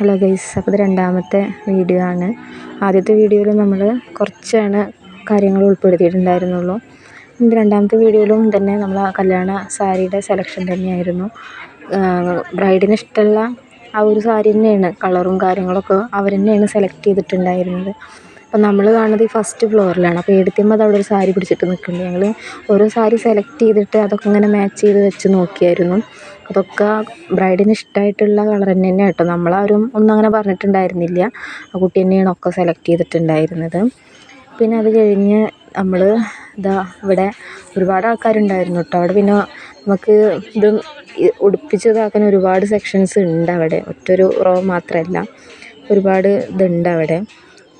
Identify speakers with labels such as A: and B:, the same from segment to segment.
A: Hello guys അപ്പോൾ ഇത് രണ്ടാമത്തെ വീഡിയോ ആണ്. ആദ്യത്തെ വീഡിയോയിൽ നമ്മൾ കുറച്ചാണ് കാര്യങ്ങൾ ഉൾപ്പെടുത്തിയിട്ടുണ്ടായിരുന്നുള്ളൂ. ഇത് രണ്ടാമത്തെ വീഡിയോയിലും തന്നെ നമ്മൾ ആ കല്യാണ സാരിയുടെ സെലക്ഷൻ തന്നെയായിരുന്നു. ബ്രൈഡിന് ഇഷ്ടമുള്ള ആ ഒരു സാരി തന്നെയാണ്. കളറും കാര്യങ്ങളൊക്കെ അവർ തന്നെയാണ് സെലക്ട് ചെയ്തിട്ടുണ്ടായിരുന്നത്. അപ്പം നമ്മൾ കാണുന്നത് ഈ ഫസ്റ്റ് ഫ്ലോറിലാണ് അപ്പോൾ ഏടത്തിയമ്മ അത് അവിടെ ഒരു സാരി പിടിച്ചിട്ട് നിൽക്കുന്നുണ്ട്. ഞങ്ങൾ ഓരോ സാരി സെലക്ട് ചെയ്തിട്ട് അതൊക്കെ ഇങ്ങനെ മാച്ച് ചെയ്ത് വെച്ച് നോക്കിയായിരുന്നു. അതൊക്കെ ബ്രൈഡിന് ഇഷ്ടമായിട്ടുള്ള കളർ തന്നെ തന്നെയാണ് കേട്ടോ. നമ്മളാരും ഒന്നും അങ്ങനെ പറഞ്ഞിട്ടുണ്ടായിരുന്നില്ല. ആ കുട്ടി തന്നെയാണ് ഒക്കെ സെലക്ട് ചെയ്തിട്ടുണ്ടായിരുന്നത്. പിന്നെ അത് കഴിഞ്ഞ് നമ്മൾ ഇതാ ഇവിടെ ഒരുപാട് ആൾക്കാരുണ്ടായിരുന്നു കേട്ടോ. അവിടെ പിന്നെ നമുക്ക് ഇത് ഉടുപ്പിച്ചതാക്കാൻ ഒരുപാട് സെക്ഷൻസ് ഉണ്ട് അവിടെ. ഒറ്റൊരു റോ മാത്രമല്ല. ഒരുപാട് ഇതുണ്ട് അവിടെ.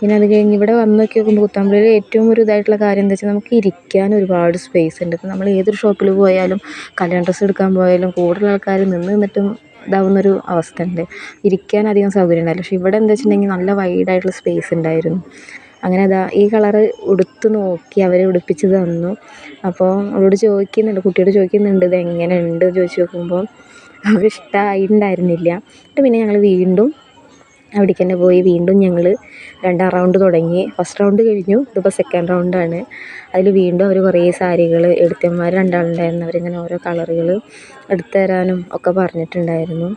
A: പിന്നെ അത് കഴിഞ്ഞ് ഇവിടെ വന്ന് നോക്കി നോക്കുമ്പോൾ കുത്താമ്പുള്ളിയിൽ ഏറ്റവും ഒരു ഇതായിട്ടുള്ള കാര്യം എന്താ വെച്ചാൽ നമുക്ക് ഇരിക്കാൻ ഒരുപാട് സ്പേസ് ഉണ്ട്. ഇപ്പം നമ്മൾ ഏതൊരു ഷോപ്പിൽ പോയാലും കല്യാണ ഡ്രസ്സ് എടുക്കാൻ പോയാലും കൂടുതൽ ആൾക്കാർ നിന്ന് നിന്നിട്ടും ഇതാവുന്നൊരു അവസ്ഥ ഉണ്ട്. ഇരിക്കാൻ അധികം സൗകര്യം ഉണ്ടാവില്ല. പക്ഷേ ഇവിടെ എന്താ വെച്ചിട്ടുണ്ടെങ്കിൽ നല്ല വൈഡ് ആയിട്ടുള്ള സ്പേസ് ഉണ്ടായിരുന്നു. അങ്ങനെ അതാ ഈ കളറ് ഉടുത്ത് നോക്കി അവർ ഉടുപ്പിച്ച് തന്നു. അപ്പോൾ അവരോട് ചോദിക്കുന്നുണ്ട് കുട്ടിയോട് ചോദിക്കുന്നുണ്ട് ഇത് എങ്ങനെ ഉണ്ട് ചോദിച്ച് നോക്കുമ്പോൾ അവൾക്ക് ഇഷ്ടമായിട്ടുണ്ടായിരുന്നില്ല എന്നിട്ട് പിന്നെ ഞങ്ങൾ വീണ്ടും അവിടേക്ക് തന്നെ പോയി വീണ്ടും ഞങ്ങൾ രണ്ടാം റൗണ്ട് തുടങ്ങി. ഫസ്റ്റ് റൗണ്ട് കഴിഞ്ഞു. ഇതിപ്പോൾ സെക്കൻഡ് റൗണ്ടാണ് അതിൽ വീണ്ടും അവർ കുറേ സാരികൾ എടുത്തന്മാർ രണ്ടാളുണ്ടായിരുന്നു അവരിങ്ങനെ ഓരോ കളറുകൾ എടുത്തു തരാനും ഒക്കെ പറഞ്ഞിട്ടുണ്ടായിരുന്നു.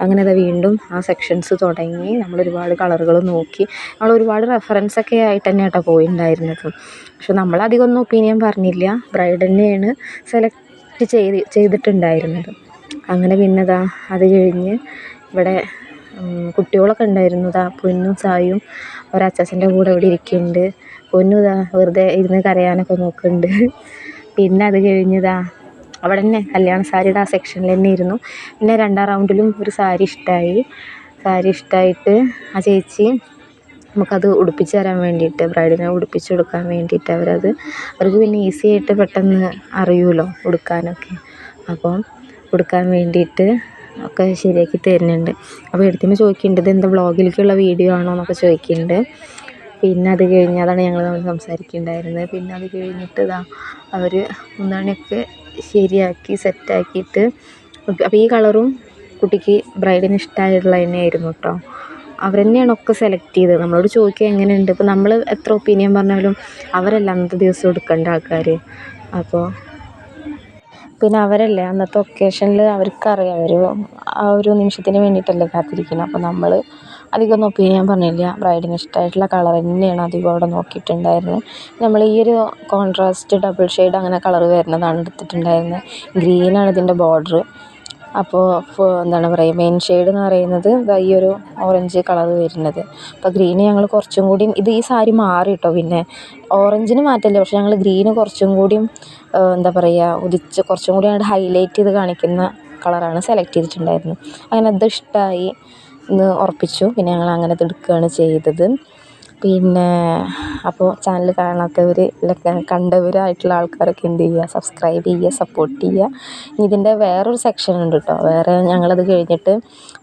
A: അങ്ങനെ അത് വീണ്ടും ആ സെക്ഷൻസ് തുടങ്ങി. നമ്മൾ ഒരുപാട് കളറുകൾ നോക്കി. നമ്മൾ ഒരുപാട് റെഫറൻസ് ഒക്കെ ആയിട്ട് തന്നെ കേട്ടോ പോയിട്ടുണ്ടായിരുന്നത് പക്ഷെ നമ്മൾ അധികം ഒന്നും ഒപ്പീനിയൻ പറഞ്ഞില്ല. ബ്രൈഡ് തന്നെയാണ് സെലക്ട് ചെയ്ത് ചെയ്തിട്ടുണ്ടായിരുന്നത്. അങ്ങനെ പിന്നെ അതാ അത് കഴിഞ്ഞ് ഇവിടെ കുട്ടികളൊക്കെ ഉണ്ടായിരുന്നു. ഇതാ പൊന്നും സായും ഒരച്ചാച്ചന്റെ കൂടെ ഇവിടെ ഇരിക്കുന്നുണ്ട്. പൊന്നു ദാ വെറുതെ ഇരുന്ന് കരയാനൊക്കെ നോക്കുന്നുണ്ട്. പിന്നെ അത് കഴിഞ്ഞ് ദാ അവിടെ തന്നെ കല്യാണ സാരിയുടെ ആ സെക്ഷനിൽ തന്നെ ഇരുന്നു. പിന്നെ രണ്ടാം റൗണ്ടിലും ഒരു സാരി ഇഷ്ടമായി. സാരി ഇഷ്ടമായിട്ട് ആ ചേച്ചി നമുക്കത് ഉടുപ്പിച്ച് തരാൻ വേണ്ടിയിട്ട് ബ്രൈഡിനെ ഉടുപ്പിച്ച് കൊടുക്കാൻ വേണ്ടിയിട്ട് അവരത് അവർക്ക് പിന്നെ ഈസി ആയിട്ട് പെട്ടെന്ന് അറിയുമല്ലോ ഉടുക്കാനൊക്കെ. അപ്പം ഉടുക്കാൻ വേണ്ടിയിട്ട് ഒക്കെ ശരിയാക്കി തരുന്നുണ്ട്. അപ്പോൾ എടുത്തിയമ്മ ചോദിക്കുന്നുണ്ട് ഇതെന്താ വ്ളോഗിലേക്കുള്ള വീഡിയോ ആണോ എന്നൊക്കെ ചോദിക്കുന്നുണ്ട്. പിന്നെ അത് കഴിഞ്ഞ് അതാണ് ഞങ്ങൾ തമ്മിൽ സംസാരിക്കുന്നുണ്ടായിരുന്നത്. പിന്നെ അത് കഴിഞ്ഞിട്ട് ഇതാ അവർ മുന്താണിയൊക്കെ ശരിയാക്കി സെറ്റാക്കിയിട്ട് അപ്പോൾ ഈ കളറും കുട്ടിക്ക് ബ്രൈഡിന് ഇഷ്ടമായിട്ടുള്ളത് തന്നെയായിരുന്നു കേട്ടോ. അവർ തന്നെയാണ് ഒക്കെ സെലക്ട് ചെയ്തത്. നമ്മളോട് ചോദിക്കുക എങ്ങനെയുണ്ട്? ഇപ്പോൾ നമ്മൾ എത്ര ഒപ്പീനിയൻ പറഞ്ഞാലും അവരല്ല അന്നത്തെ ദിവസം എടുക്കേണ്ട ആൾക്കാർ അപ്പോൾ പിന്നെ അവരല്ലേ അന്നത്തെ ഒക്കേഷനിൽ അവർക്കറിയാം. അവർ ആ ഒരു നിമിഷത്തിന് വേണ്ടിയിട്ടല്ലേ കാത്തിരിക്കുന്നത് അപ്പോൾ നമ്മൾ അധികം ഒന്നും ഒപ്പീനിയൻ പറഞ്ഞില്ല ബ്രൈഡിന് ഇഷ്ടമായിട്ടുള്ള കളർ തന്നെയാണ് അധികം അവിടെ നോക്കിയിട്ടുണ്ടായിരുന്നത്. നമ്മൾ ഈ ഒരു കോൺട്രാസ്റ്റ് ഡബിൾ ഷെയ്ഡ് അങ്ങനെ കളർ വരുന്നതാണ് എടുത്തിട്ടുണ്ടായിരുന്നത്. ഗ്രീനാണ് ഇതിന്റെ ബോർഡർ അപ്പോൾ എന്താണ് പറയുക മെയിൻ ഷെയ്ഡ് എന്ന് പറയുന്നത് ഈ ഒരു ഓറഞ്ച് കളർ വരുന്നത്. അപ്പോൾ ഗ്രീന് ഞങ്ങൾ കുറച്ചും കൂടിയും ഇത് ഈ സാരി മാറി കേട്ടോ പിന്നെ. ഓറഞ്ചിന് മാറ്റമില്ല പക്ഷേ ഞങ്ങൾ ഗ്രീന് കുറച്ചും കൂടിയും എന്താ പറയുക ഉദിച്ച് കുറച്ചും കൂടി അങ്ങോട്ട് ഹൈലൈറ്റ് ചെയ്ത് കാണിക്കുന്ന കളറാണ് സെലക്ട് ചെയ്തിട്ടുണ്ടായിരുന്നത്. അങ്ങനെ അത് ഇഷ്ടമായി എന്ന് ഉറപ്പിച്ചു. പിന്നെ ഞങ്ങൾ അങ്ങനെ അത് എടുക്കുകയാണ് ചെയ്തത്. പിന്നെ അപ്പോൾ ചാനൽ കാണാത്തവർ കണ്ടവരായിട്ടുള്ള ആൾക്കാരൊക്കെ എന്ത് ചെയ്യുക? സബ്സ്ക്രൈബ് ചെയ്യുക സപ്പോർട്ട് ചെയ്യുക. ഇതിന്റെ വേറൊരു സെക്ഷൻ ഉണ്ട് കേട്ടോ വേറെ ഞങ്ങളത് കഴിഞ്ഞിട്ട്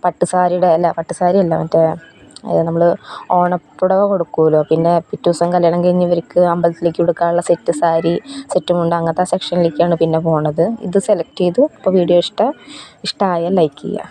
A: പട്ട് സാരിയുടെ അല്ല പട്ട് സാരി അല്ല മറ്റേ നമ്മൾ ഓണപ്പുടവ കൊടുക്കുമല്ലോ പിന്നെ പിറ്റേ ദിവസം കല്യാണം കഴിഞ്ഞ് ഇവർക്ക് അമ്പലത്തിലേക്ക് കൊടുക്കാനുള്ള സെറ്റ് സാരി സെറ്റ് മുണ്ട് അങ്ങനത്തെ സെക്ഷനിലേക്കാണ് പിന്നെ പോകുന്നത് ഇത് സെലക്ട് ചെയ്തു. അപ്പോൾ വീഡിയോ ഇഷ്ടം ഇഷ്ടമായാൽ ലൈക്ക് ചെയ്യുക.